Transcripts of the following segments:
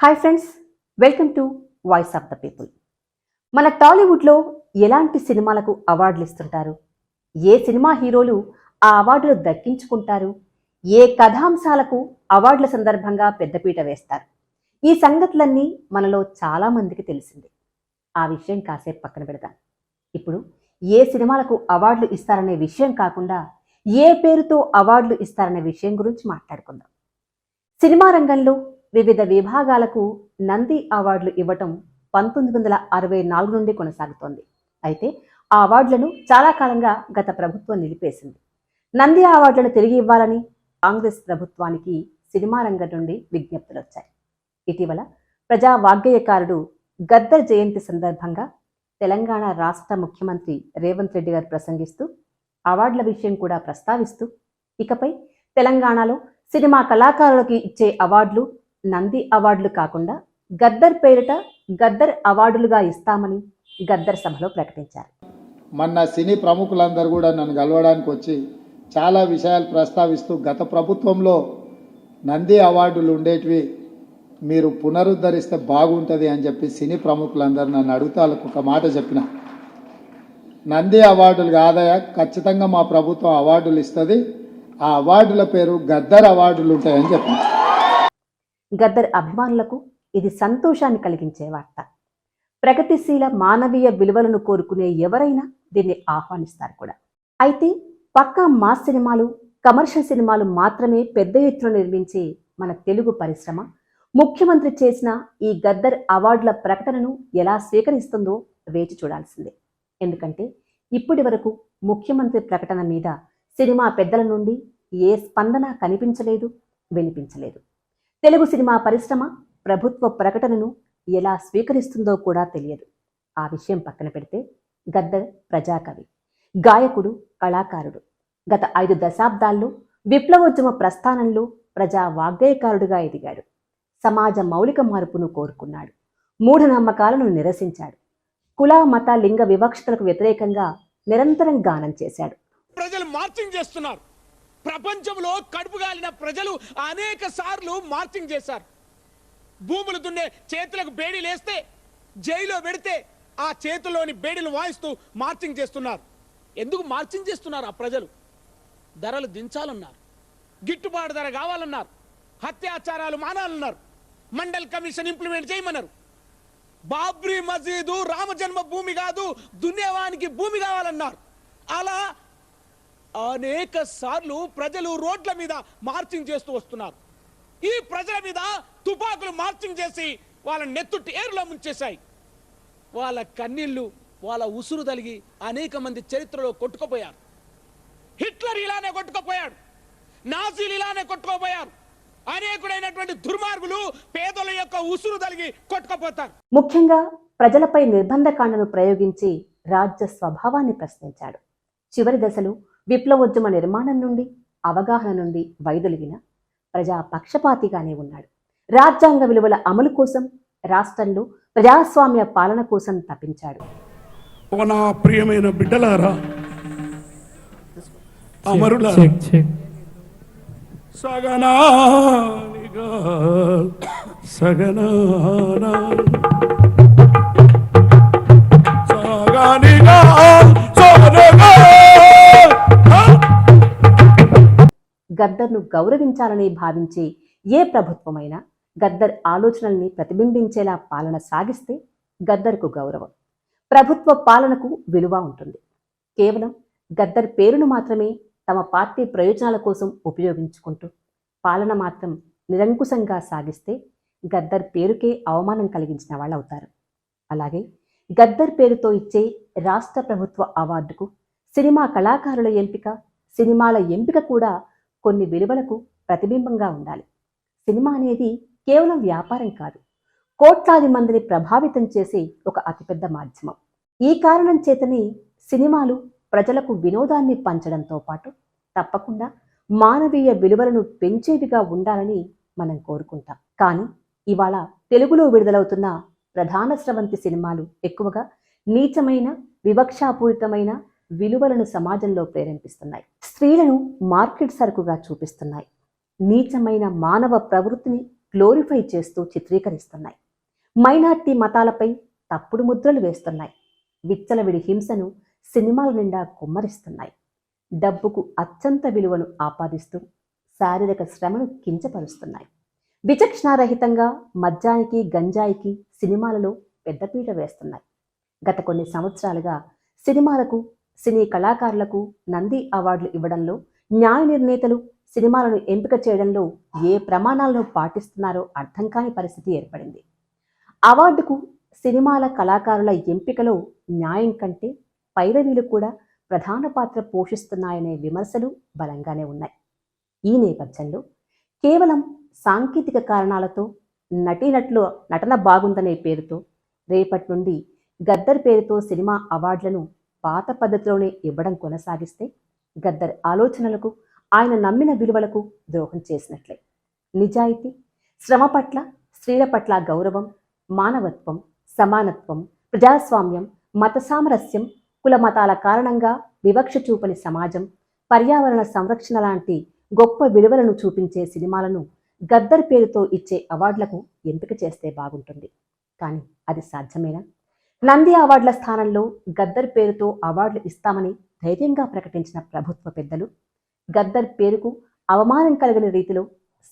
Hi friends welcome to voice of the people మన టాలీవుడ్లో ఎలాంటి సినిమాలకు అవార్డులు ఇస్తుంటారు? ఏ సినిమా హీరోలు ఆ అవార్డులు దక్కించుకుంటారు? ఏ కథాంశాలకు అవార్డుల సందర్భంగా పెద్దపీట వేస్తారు? ఈ సంగతులన్నీ మనలో చాలా మందికి తెలిసిందే. ఆ విషయం కాసేపు పక్కన పెడతాం ఇప్పుడు ఏ సినిమాలకు అవార్డులు ఇస్తారనే విషయం కాకుండా ఏ పేరుతో అవార్డులు ఇస్తారనే విషయం గురించి మాట్లాడుకుందాం. సినిమా రంగంలో వివిధ విభాగాలకు నంది అవార్డులు ఇవ్వటం పంతొమ్మిది వందల అరవై నాలుగు నుండి కొనసాగుతోంది. అయితే ఆ అవార్డులను చాలా కాలంగా గత ప్రభుత్వం నిలిపేసింది. నంది అవార్డులను తిరిగి ఇవ్వాలని కాంగ్రెస్ ప్రభుత్వానికి సినిమా రంగం నుండి విజ్ఞప్తులు వచ్చాయి. ఇటీవల ప్రజా వాగ్గేయకారుడు గద్దర్ జయంతి సందర్భంగా తెలంగాణ రాష్ట్ర ముఖ్యమంత్రి రేవంత్ రెడ్డి గారు ప్రసంగిస్తూ అవార్డుల విషయం కూడా ప్రస్తావిస్తూ ఇకపై తెలంగాణలో సినిమా కళాకారులకి ఇచ్చే అవార్డులు నంది అవార్డులు కాకుండా గద్దర్ పేరిట గద్దర్ అవార్డులుగా ఇస్తామని గద్దర్ సభలో ప్రకటించారు. మొన్న సినీ ప్రముఖులందరూ కూడా నన్ను కలవడానికి వచ్చి చాలా విషయాలు ప్రస్తావిస్తూ గత ప్రభుత్వంలో నంది అవార్డులు ఉండేటివి మీరు పునరుద్ధరిస్తే బాగుంటుంది అని చెప్పి సినీ ప్రముఖులందరూ నన్ను అడుగుతా ఒక మాట చెప్పిన. నంది అవార్డులు కాదయా ఖచ్చితంగా మా ప్రభుత్వం అవార్డులు ఇస్తుంది. ఆ అవార్డుల పేరు గద్దర్ అవార్డులు ఉంటాయని చెప్పిన. గద్దర్ అభిమానులకు ఇది సంతోషాన్ని కలిగించే వార్త. ప్రగతిశీల మానవీయ విలువలను కోరుకునే ఎవరైనా దీన్ని ఆహ్వానిస్తారు కూడా. అయితే పక్కా మా సినిమాలు కమర్షియల్ సినిమాలు మాత్రమే పెద్ద ఎత్తున నిర్మించే మన తెలుగు పరిశ్రమ ముఖ్యమంత్రి చేసిన ఈ గద్దర్ అవార్డుల ప్రకటనను ఎలా స్వీకరిస్తుందో వేచి చూడాల్సిందే. ఎందుకంటే ఇప్పటి వరకు ముఖ్యమంత్రి ప్రకటన మీద సినిమా పెద్దల నుండి ఏ స్పందన కనిపించలేదు వినిపించలేదు. తెలుగు సినిమా పరిశ్రమ ప్రభుత్వ ప్రకటనను ఎలా స్వీకరిస్తుందో కూడా తెలియదు. ఆ విషయం పక్కన పెడితే గద్దర్ ప్రజాకవి గాయకుడు కళాకారుడు. గత ఐదు దశాబ్దాల్లో విప్లవోద్యమ ప్రస్థానంలో ప్రజా వాగ్గేయకారుడుగా ఎదిగాడు. సమాజ మౌలిక మార్పును కోరుకున్నాడు. మూఢనమ్మకాలను నిరసించాడు. కుల మత లింగ వివక్షతలకు వ్యతిరేకంగా నిరంతరం గానం చేశాడు. ప్రజలు మార్చింగ్ చేస్తున్నారు. ప్రపంచంలో కడుపుగాలిన ప్రజలు అనేక సార్లు మార్చింగ్ చేశారు. భూములు దున్నే చేతులకు బేడీలు వేస్తే జైల్లో పెడితే ఆ చేతుల్లోని బేడీలు వాయిస్తూ మార్చింగ్ చేస్తున్నారు. ఎందుకు మార్చింగ్ చేస్తున్నారు ఆ ప్రజలు? ధరలు దించాలన్నారు. గిట్టుబాటు ధర కావాలన్నారు. హత్యాచారాలు మానాలన్నారు. మండల్ కమిషన్ ఇంప్లిమెంట్ చేయమన్నారు. బాబ్రీ మసీదు రామజన్మ భూమి కాదు దున్నేవానికి భూమి కావాలన్నారు. అలా అనేక సార్లు ప్రజలు రోడ్ల మీద మార్చింగ్ చేస్తూ వస్తున్నారు. ఈ ప్రజల మీద తుపాకులు మార్చింగ్ చేసి వాళ్ళ నెత్తుట్టి ఏరులో ముంచేశాయి. వాళ్ళ కన్నీళ్ళు వాళ్ళ ఉసురు తలిగి అనేక మంది చరిత్రలో కొట్టుకుపోయారు. హిట్లర్ ఇలానే కొట్టుకుపోయాడు. నాజీలు ఇలానే కొట్టుకుపోయారు. అనేకుడైనటువంటి దుర్మార్గులు పేదల యొక్క ఉసురు తలిగి కొట్టుకుపోతారు. ముఖ్యంగా ప్రజలపై నిర్బంధకాండను ప్రయోగించి రాజ్య స్వభావాన్ని ప్రశ్నించాడు. చివరి దశలు విప్లవోద్యమ నిర్మాణం నుండి అవగాహన నుండి వైదొలిగిన ప్రజా పక్షపాతిగానే ఉన్నాడు. రాజ్యాంగ విలువల అమలు కోసం రాష్ట్రంలో ప్రజాస్వామ్య పాలన కోసం తప్పించాడు నా ప్రియమైన బిడ్డలారా అమరుల చెక్ చెక్ గద్దర్ను గౌరవించాలని భావించే ఏ ప్రభుత్వమైనా గద్దర్ ఆలోచనల్ని ప్రతిబింబించేలా పాలన సాగిస్తే గద్దర్కు గౌరవం. ప్రభుత్వ పాలనకు విలువ ఉంటుంది. కేవలం గద్దర్ పేరును మాత్రమే తమ పార్టీ ప్రయోజనాల కోసం ఉపయోగించుకుంటూ పాలన మాత్రం నిరంకుశంగా సాగిస్తే గద్దర్ పేరుకే అవమానం కలిగించిన వాళ్ళు అవుతారు అలాగే గద్దర్ పేరుతో ఇచ్చే రాష్ట్ర ప్రభుత్వ అవార్డుకు సినిమా కళాకారుల ఎంపిక సినిమాల ఎంపిక కూడా కొన్ని విలువలకు ప్రతిబింబంగా ఉండాలి. సినిమా అనేది కేవలం వ్యాపారం కాదు. కోట్లాది మందిని ప్రభావితం చేసే ఒక అతిపెద్ద మాధ్యమం. ఈ కారణం చేతనే సినిమాలు ప్రజలకు వినోదాన్ని పంచడంతో పాటు తప్పకుండా మానవీయ విలువలను పెంచేవిగా ఉండాలని మనం కోరుకుంటాం. కానీ ఇవాళ తెలుగులో విడుదలవుతున్న ప్రధాన స్రవంతి సినిమాలు ఎక్కువగా నీచమైన వివక్షాపూరితమైన విలువలను సమాజంలో ప్రేరేపిస్తున్నాయి. స్త్రీలను మార్కెట్ సరుకుగా చూపిస్తున్నాయి. నీచమైన మానవ ప్రవృత్తిని గ్లోరిఫై చేస్తూ చిత్రీకరిస్తున్నాయి. మైనార్టీ మతాలపై తప్పుడు ముద్రలు వేస్తున్నాయి. విచ్చలవిడి హింసను సినిమాల నిండా కుమ్మరిస్తున్నాయి. డబ్బుకు అత్యంత విలువను ఆపాదిస్తూ శారీరక శ్రమను కించపరుస్తున్నాయి. విచక్షణారహితంగా మద్యానికి గంజాయికి సినిమాలలో పెద్దపీట వేస్తున్నాయి. గత కొన్ని సంవత్సరాలుగా సినిమాలకు సినీ కళాకారులకు నంది అవార్డులు ఇవ్వడంలో న్యాయ నిర్ణేతలు సినిమాలను ఎంపిక చేయడంలో ఏ ప్రమాణాలను పాటిస్తున్నారో అర్థం కాని పరిస్థితి ఏర్పడింది. అవార్డుకు సినిమాల కళాకారుల ఎంపికలో న్యాయం కంటే పైరవీలు కూడా ప్రధాన పాత్ర పోషిస్తున్నాయనే విమర్శలు బలంగానే ఉన్నాయి. ఈ నేపథ్యంలో కేవలం సాంకేతిక కారణాలతో నటీనట్లు నటన బాగుందనే పేరుతో రేపటి నుండి గద్దర్ పేరుతో సినిమా అవార్డులను పాత పద్ధతిలోనే ఇవ్వడం కొనసాగిస్తే గద్దర్ ఆలోచనలకు ఆయన నమ్మిన విలువలకు ద్రోహం చేసినట్లే. నిజాయితీ శ్రమ పట్ల స్త్రీల పట్ల గౌరవం మానవత్వం సమానత్వం ప్రజాస్వామ్యం మత సామరస్యం కుల మతాల కారణంగా వివక్ష చూపని సమాజం పర్యావరణ సంరక్షణ లాంటి గొప్ప విలువలను చూపించే సినిమాలను గద్దర్ పేరుతో ఇచ్చే అవార్డులకు ఎంపిక చేస్తే బాగుంటుంది. కానీ అది సాధ్యమేనా? నంది అవార్డుల స్థానంలో గద్దర్ పేరుతో అవార్డులు ఇస్తామని ధైర్యంగా ప్రకటించిన ప్రభుత్వ పెద్దలు గద్దర్ పేరుకు అవమానం కలిగిన రీతిలో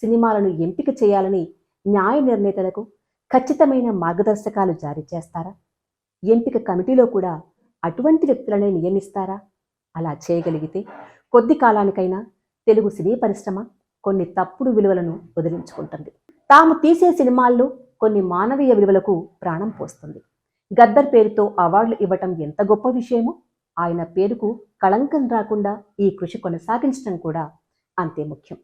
సినిమాలను ఎంపిక చేయాలని న్యాయ నిర్ణేతలకు ఖచ్చితమైన మార్గదర్శకాలు జారీ చేస్తారా? ఎంపిక కమిటీలో కూడా అటువంటి వ్యక్తులనే నియమిస్తారా? అలా చేయగలిగితే కొద్ది కాలానికైనా తెలుగు సినీ పరిశ్రమ కొన్ని తప్పుడు విలువలను వదిలించుకుంటుంది. తాము తీసే సినిమాల్లో కొన్ని మానవీయ విలువలకు ప్రాణం పోస్తుంది. గద్దర్ పేరుతో అవార్డులు ఇవ్వటం ఎంత గొప్ప విషయమో ఆయన పేరుకు కళంకం రాకుండా ఈ కృషి కొనసాగించడం కూడా అంతే ముఖ్యం.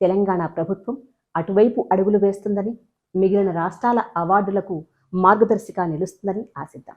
తెలంగాణ ప్రభుత్వం అటువైపు అడుగులు వేస్తుందని మిగిలిన రాష్ట్రాల అవార్డులకు మార్గదర్శిగా నిలుస్తుందని ఆశిద్దాం.